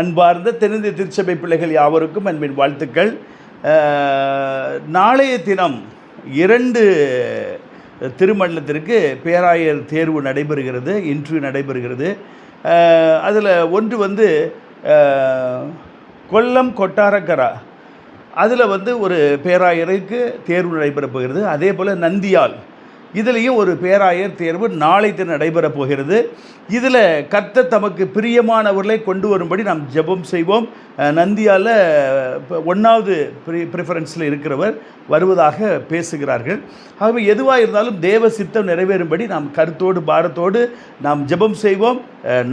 அன்பார்ந்த தென்னிந்திய திருச்சபை பிள்ளைகள் யாவருக்கும் அன்பின் வாழ்த்துக்கள். நாளைய தினம் இரண்டு திருமண்டலத்திற்கு பேராயர் தேர்வு நடைபெறுகிறது இன்டர்வியூ நடைபெறுகிறது. அதில் ஒன்று வந்து கொல்லம் கொட்டாரக்கரா. அதில் வந்து ஒரு பேராயருக்கு தேர்வு நடைபெறப் போகிறது. அதே போல் நந்தியால். இதுலேயும் ஒரு பேராயர் தேர்வு நாளை தினம் நடைபெறப் போகிறது. இதில் கர்த்த தமக்கு பிரியமானவர்களை கொண்டு வரும்படி நாம் ஜெபம் செய்வோம். நந்தியால் நந்தியால இப்போ ஒன்றாவது ப்ரி ப்ரிஃபரன்ஸில் இருக்கிறவர் வருவதாக பேசுகிறார்கள். ஆகவே எதுவாக இருந்தாலும் தேவ சித்தம் நிறைவேறும்படி நாம் கருத்தோடு பாரத்தோடு நாம் ஜெபம் செய்வோம்.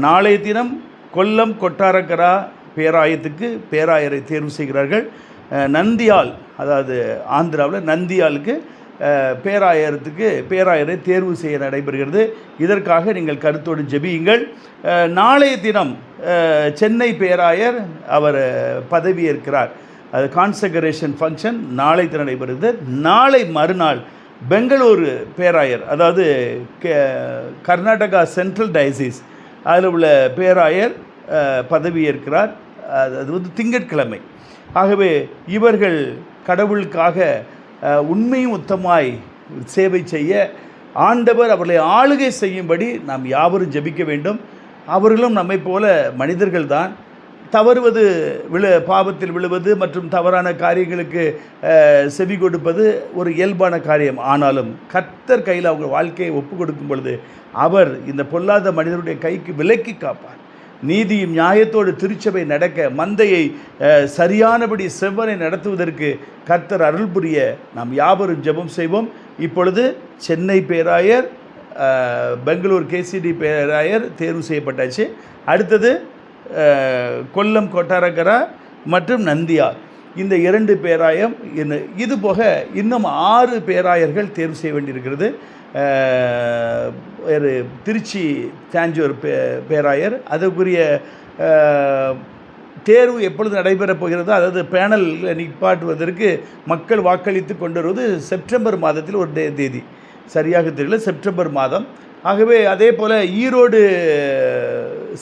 நாளைய தினம் கொல்லம் கொட்டாரக்கரா பேராயத்துக்கு பேராயரை தேர்வு செய்கிறார்கள். நந்தியால் அதாவது ஆந்திராவில் நந்தியாலுக்கு பேராயரத்துக்கு பேராயரை தேர்வு செய்ய நடைபெறுகிறது. இதற்காக நீங்கள் கருத்தோடு ஜெபியுங்கள். நாளைய தினம் சென்னை பேராயர் அவர் பதவியேற்கிறார். அது கான்சகரேஷன் ஃபங்க்ஷன் நாளை தினம் நடைபெறுகிறது. நாளை மறுநாள் பெங்களூரு பேராயர் அதாவது கே- கர்நாடகா சென்ட்ரல் டயசிஸ் அதில் உள்ள பேராயர் பதவியேற்கிறார். அது அது வந்து திங்கட்கிழமை. ஆகவே இவர்கள் கடவுளுக்காக உண்மையும் உத்தமாய் சேவை செய்ய ஆண்டவர் அவர்களை ஆளுகை செய்யும்படி நாம் யாவரும் ஜெபிக்க வேண்டும். அவர்களும் நம்மை போல மனிதர்கள்தான். தவறுவது விழு பாவத்தில் விழுவது மற்றும் தவறான காரியங்களுக்கு செவி கொடுப்பது ஒரு இயல்பான காரியம். ஆனாலும் கர்த்தர் கையில் அவங்க வாழ்க்கையை ஒப்பு கொடுக்கும் பொழுது அவர் இந்த பொல்லாத மனிதருடைய கைக்கு விலக்கி காப்பார். நீதியும் நியாயத்தோடு திருச்சபை நடக்க மந்தையை சரியானபடி செவ்வனை நடத்துவதற்கு கர்த்தர் அருள் புரிய நாம் யாவரும் ஜெபம் செய்வோம். இப்பொழுது சென்னை பேராயர் பெங்களூர் கேசிடி பேராயர் தேர்வு செய்யப்பட்டாச்சு. அடுத்தது கொல்லம் கொட்டாரக்கரா மற்றும் நந்தியா இந்த இரண்டு பேராயம் இது போக இன்னும் ஆறு பேராயர்கள் தேர்வு செய்ய வேண்டியிருக்கிறது. ஒரு திருச்சி தாஞ்சூர் பே பேராயர் அதுக்குரிய தேர்வு எப்பொழுது நடைபெறப் போகிறதோ அதாவது பேனல் நிப்பாட்டுவதற்கு மக்கள் வாக்களித்து கொண்டு வருவது செப்டம்பர் மாதத்தில் ஒரு தே- தேதி. சரியாக தெரியல செப்டம்பர் மாதம். ஆகவே அதே போல் ஈரோடு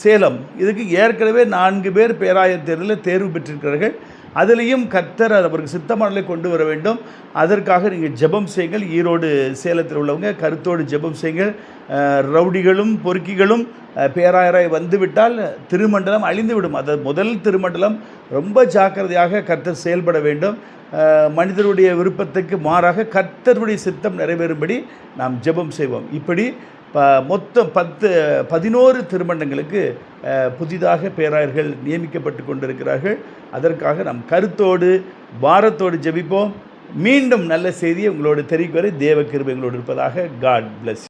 சேலம். இதுக்கு ஏற்கனவே நான்கு பேர் பேராயர் தேர்தலில் தேர்வு பெற்றிருக்கிறார்கள். அதுலேயும் கர்த்தர் அவருக்கு சித்தமானலை கொண்டு வர வேண்டும். அதற்காக நீங்கள் ஜெபம் செய்யுங்கள். ஈரோடு சேலத்தில் உள்ளவங்க கருத்தோடு ஜெபம் செய்யுங்கள். ரவுடிகளும் பொறுக்கிகளும் பேராயராய் வந்துவிட்டால் திருமண்டலம் அழிந்துவிடும். அது முதல் திருமண்டலம். ரொம்ப ஜாக்கிரதையாக கர்த்தர் செயல்பட வேண்டும். மனிதருடைய விருப்பத்துக்கு மாறாக கர்த்தருடைய சித்தம் நிறைவேறும்படி நாம் ஜெபம் செய்வோம். இப்படி ப மொத்தம் பத்து பதினோரு திருமண்டங்களுக்கு புதிதாக பேராயர்கள் நியமிக்கப்பட்டு கொண்டிருக்கிறார்கள். அதற்காக நாம் கருத்தோடு வாரத்தோடு ஜெபிப்போம். மீண்டும் நல்ல செய்தியை உங்களோடு தெரிவிக்க வரை தேவ கிருபை எங்களோடு இருப்பதாக காட் பிளஸ்